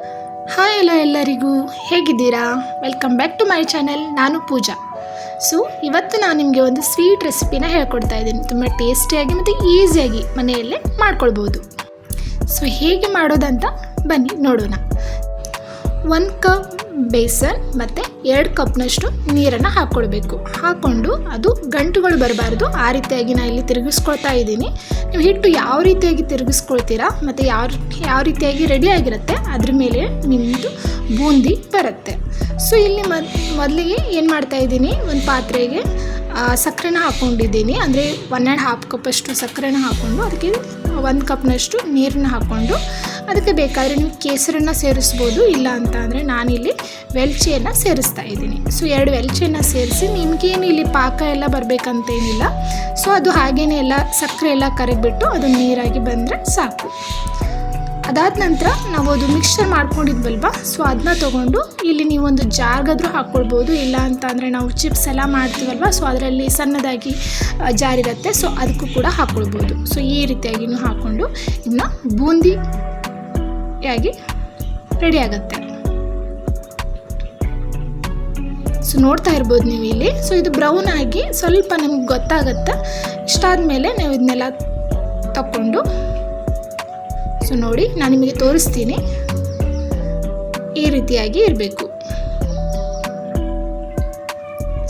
Hi hello ಎಲ್ಲರಿಗೂ, ಹೇಗಿದ್ದೀರಾ? Welcome back to my channel ನಾನು ಪೂಜಾ. ಸೊ ಇವತ್ತು ನಾನು ನಿಮಗೆ ಒಂದು ಸ್ವೀಟ್ ರೆಸಿಪಿನ ಹೇಳ್ಕೊಡ್ತಾ ಇದ್ದೀನಿ. ತುಂಬ ಟೇಸ್ಟಿಯಾಗಿ ಮತ್ತು ಈಸಿಯಾಗಿ ಮನೆಯಲ್ಲೇ ಮಾಡ್ಕೊಳ್ಬೋದು. ಸೊ ಹೇಗೆ ಮಾಡೋದಂತ ಬನ್ನಿ ನೋಡೋಣ. ಒಂದು ಕಪ್ ಬೇಸನ್ ಮತ್ತು ಎರಡು ಕಪ್ನಷ್ಟು ನೀರನ್ನು ಹಾಕ್ಕೊಳ್ಬೇಕು ಹಾಕ್ಕೊಂಡು ಅದು ಗಂಟುಗಳು ಬರಬಾರ್ದು. ಆ ರೀತಿಯಾಗಿ ನಾನು ಇಲ್ಲಿ ತಿರುಗಿಸ್ಕೊಳ್ತಾ ಇದ್ದೀನಿ. ನೀವು ಹಿಟ್ಟು ಯಾವ ರೀತಿಯಾಗಿ ತಿರುಗಿಸ್ಕೊಳ್ತೀರಾ ಮತ್ತು ಯಾವ ಯಾವ ರೀತಿಯಾಗಿ ರೆಡಿ ಆಗಿರುತ್ತೆ, ಅದ್ರ ಮೇಲೆ ನಿಮ್ಮದು ಬೂಂದಿ ಬರುತ್ತೆ. ಸೊ ಇಲ್ಲಿ ಮೊದಲಿಗೆ ಏನು ಮಾಡ್ತಾ ಇದ್ದೀನಿ, ಒಂದು ಪಾತ್ರೆಗೆ ಸಕ್ಕರೆನ ಹಾಕ್ಕೊಂಡಿದ್ದೀನಿ ಅಂದರೆ ಒನ್ ಆ್ಯಂಡ್ ಹಾಫ್ ಕಪ್ಪಷ್ಟು ಸಕ್ಕರೆನ ಹಾಕ್ಕೊಂಡು ಅದಕ್ಕೆ ಒಂದು ಕಪ್ನಷ್ಟು ನೀರನ್ನ ಹಾಕ್ಕೊಂಡು ಅದಕ್ಕೆ ಬೇಕಾದರೆ ನೀವು ಕೇಸರನ್ನು ಸೇರಿಸ್ಬೋದು, ಇಲ್ಲ ಅಂತ ಅಂದರೆ ನಾನಿಲ್ಲಿ ವೆಲ್ಚಿಯನ್ನು ಸೇರಿಸ್ತಾ ಇದ್ದೀನಿ. ಸೊ ಎರಡು ವೆಲ್ಚಿಯನ್ನು ಸೇರಿಸಿ ನಿಮಗೇನು ಇಲ್ಲಿ ಪಾಕ ಎಲ್ಲ ಬರಬೇಕಂತೇನಿಲ್ಲ. ಸೊ ಅದು ಹಾಗೇನೆ ಎಲ್ಲ ಸಕ್ಕರೆ ಎಲ್ಲ ಕರಗಿಬಿಟ್ಟು ಅದು ನೀರಾಗಿ ಬಂದರೆ ಸಾಕು. ಅದಾದ ನಂತರ ನಾವು ಅದು ಮಿಕ್ಸ್ಚರ್ ಮಾಡ್ಕೊಂಡಿದ್ವಲ್ವ? ಸೊ ಅದನ್ನ ತೊಗೊಂಡು ಇಲ್ಲಿ ನೀವೊಂದು ಜಾರ್ಗಾದರೂ ಹಾಕ್ಕೊಳ್ಬೋದು, ಇಲ್ಲ ಅಂತ ಅಂದರೆ ನಾವು ಚಿಪ್ಸ್ ಎಲ್ಲ ಮಾಡ್ತೀವಲ್ವ? ಸೊ ಅದರಲ್ಲಿ ಸಣ್ಣದಾಗಿ ಜಾರಿರುತ್ತೆ. ಸೊ ಅದಕ್ಕೂ ಕೂಡ ಹಾಕ್ಕೊಳ್ಬೋದು. ಸೊ ಈ ರೀತಿಯಾಗಿನೂ ಹಾಕ್ಕೊಂಡು ಇನ್ನು ಬೂಂದಿ ಆಗಿ ರೆಡಿ ಆಗುತ್ತೆ. ಸೊ ನೋಡ್ತಾ ಇರ್ಬೋದು ನೀವು ಇಲ್ಲಿ. ಸೊ ಇದು ಬ್ರೌನ್ ಆಗಿ ಸ್ವಲ್ಪ ನಮ್ಗೆ ಗೊತ್ತಾಗುತ್ತೆ. ಇಷ್ಟಾದ ಮೇಲೆ ನಾವು ಇದನ್ನೆಲ್ಲ ತಗೊಂಡು ಸೊ ನೋಡಿ, ನಾನು ನಿಮಗೆ ತೋರಿಸ್ತೀನಿ. ಈ ರೀತಿಯಾಗಿ ಇರಬೇಕು.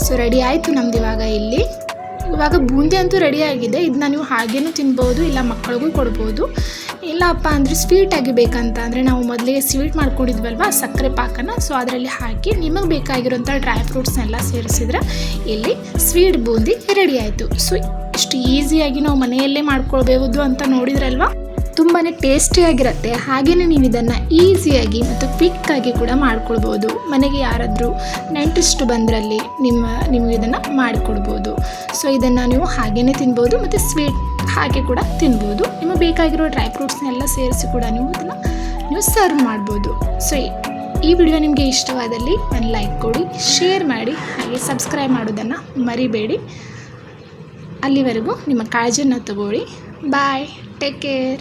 ಸೊ ರೆಡಿ ಆಯಿತು ನಮ್ದು ಇವಾಗ ಇಲ್ಲಿ. ಇವಾಗ ಬೂಂದಿ ಅಂತೂ ರೆಡಿ ಆಗಿದೆ. ಇದನ್ನ ನೀವು ಹಾಗೇನೂ ತಿನ್ಬೋದು, ಇಲ್ಲ ಮಕ್ಕಳಿಗೂ ಕೊಡ್ಬೋದು. ಇಲ್ಲಪ್ಪ ಅಂದರೆ ಸ್ವೀಟಾಗಿ ಬೇಕಂತ ಅಂದರೆ ನಾವು ಮೊದಲಿಗೆ ಸ್ವೀಟ್ ಮಾಡ್ಕೊಂಡಿದ್ವಲ್ವ, ಸಕ್ಕರೆ ಪಾಕನ? ಸೊ ಅದರಲ್ಲಿ ಹಾಕಿ ನಿಮಗೆ ಬೇಕಾಗಿರೋಂಥ ಡ್ರೈ ಫ್ರೂಟ್ಸ್ನೆಲ್ಲ ಸೇರಿಸಿದ್ರೆ ಇಲ್ಲಿ ಸ್ವೀಟ್ ಬೂಂದಿ ರೆಡಿ ಆಯಿತು. ಸೊ ಇಷ್ಟು ಈಸಿಯಾಗಿ ನಾವು ಮನೆಯಲ್ಲೇ ಮಾಡ್ಕೊಳ್ಬೋದು ಅಂತ ನೋಡಿದ್ರಲ್ವಾ? ತುಂಬಾ ಟೇಸ್ಟಿಯಾಗಿರುತ್ತೆ ಹಾಗೆಯೇ ನೀವು ಇದನ್ನು ಈಸಿಯಾಗಿ ಮತ್ತು ಕ್ವಿಕ್ಕಾಗಿ ಕೂಡ ಮಾಡ್ಕೊಳ್ಬೋದು. ಮನೆಗೆ ಯಾರಾದರೂ ನೆಂಟರಿಷ್ಟು ಬಂದರಲ್ಲಿ ನಿಮ್ಮ, ನಿಮಗೆ ಇದನ್ನು ಮಾಡಿಕೊಡ್ಬೋದು. ಸೊ ಇದನ್ನು ನೀವು ಹಾಗೆಯೇ ತಿನ್ಬೋದು ಮತ್ತು ಸ್ವೀಟ್ ಹಾಗೆ ಕೂಡ ತಿನ್ಬೋದು. ನಿಮಗೆ ಬೇಕಾಗಿರೋ ಡ್ರೈ ಫ್ರೂಟ್ಸ್ನೆಲ್ಲ ಸೇರಿಸಿ ಕೂಡ ನೀವು ಇದನ್ನು, ನೀವು ಸರ್ವ್ ಮಾಡ್ಬೋದು. ಸೊ ಈ ವಿಡಿಯೋ ನಿಮಗೆ ಇಷ್ಟವಾದಲ್ಲಿ ಒಂದು ಲೈಕ್ ಕೊಡಿ ಶೇರ್ ಮಾಡಿ, ಹಾಗೆ ಸಬ್ಸ್ಕ್ರೈಬ್ ಮಾಡೋದನ್ನು ಮರಿಬೇಡಿ. ಅಲ್ಲಿವರೆಗೂ ನಿಮ್ಮ ಕಾಳಜಿಯನ್ನು ತಗೊಳ್ಳಿ. Bye take care